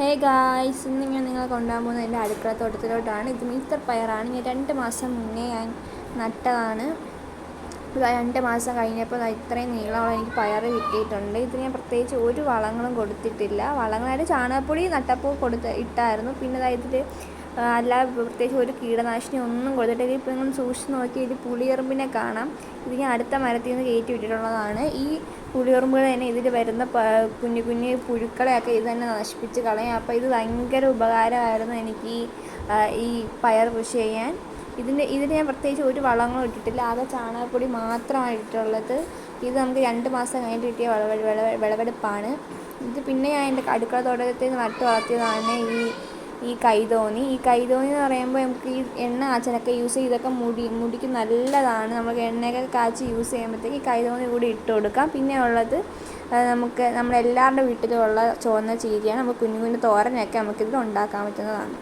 Hey guys ഇന്ന് ഞാൻ നിങ്ങൾ കൊണ്ടുപോകാൻ പോകുന്നത് എന്റെ അടുക്കള തോട്ടത്തിലോട്ടാണ്. ഇത് മീറ്റർ പയറാണ്. ഞാൻ രണ്ട് മാസം മുന്നേ ഞാൻ നട്ടതാണ്. രണ്ട് മാസം കഴിഞ്ഞപ്പോൾ ഇത്രയും നീളമുള്ള എനിക്ക് പയർ കിട്ടിയിട്ടുണ്ട്. ഇത് ഞാൻ പ്രത്യേകിച്ച് ഒരു വളങ്ങളും കൊടുത്തിട്ടില്ല. വളങ്ങളായിട്ട് ചാണകപ്പൊടി നട്ടപ്പോൾ കൊടുത്ത് ഇട്ടായിരുന്നു. പിന്നെ അതായത് അല്ലാതെ പ്രത്യേകിച്ച് ഒരു കീടനാശിനി ഒന്നും കൊടുത്തിട്ടില്ല. ഇപ്പോൾ നിങ്ങൾ സൂക്ഷിച്ച് നോക്കി ഇത് പുളിയെറുമ്പിനെ കാണാം. ഇത് ഞാൻ അടുത്ത മരത്തിൽ നിന്ന് കയറ്റി വിട്ടിട്ടുള്ളതാണ്. ഈ പുളിയെറുമ്പുകൾ തന്നെ ഇതിൽ വരുന്ന കുഞ്ഞു കുഞ്ഞു പുഴുക്കളെയൊക്കെ ഇത് തന്നെ നശിപ്പിച്ച് കളയും. അപ്പോൾ ഇത് ഭയങ്കര ഉപകാരമായിരുന്നു എനിക്ക് ഈ പയർ കൃഷി ചെയ്യാൻ. ഇതിന്റെ ഇതിന് ഞാൻ പ്രത്യേകിച്ച് ഒരു വളങ്ങളും ഇട്ടിട്ടില്ല. ആകെ ചാണകപ്പൊടി മാത്രമാണ് ഇട്ടിട്ടുള്ളത്. ഇത് നമുക്ക് രണ്ട് മാസം കഴിഞ്ഞിട്ട് കിട്ടിയ വിളവ വിളവെടുപ്പാണ്. ഇത് പിന്നെ ഞാൻ എന്റെ അടുക്കള തോട്ടത്തിൽ നിന്ന് നട്ട് വളർത്തിയതാണ് ഈ ഈ കൈതോന്നി ഈ കൈതോന്നി എന്ന് പറയുമ്പോൾ നമുക്ക് ഈ എണ്ണ കാച്ചാനൊക്കെ യൂസ് ചെയ്തൊക്കെ മുടി മുടിക്ക് നല്ലതാണ്. നമുക്ക് എണ്ണയൊക്കെ കാച്ചി യൂസ് ചെയ്യുമ്പോഴത്തേക്ക് ഈ കൈതോന്നി കൂടി ഇട്ട് കൊടുക്കാം. പിന്നെ ഉള്ളത് നമുക്ക് നമ്മളെല്ലാവരുടെ വീട്ടിലുള്ള ചുവന്ന ചീരയാണ്. നമുക്ക് കുഞ്ഞു കുഞ്ഞു തോരനൊക്കെ നമുക്കിതിൽ ഉണ്ടാക്കാൻ പറ്റുന്നതാണ്.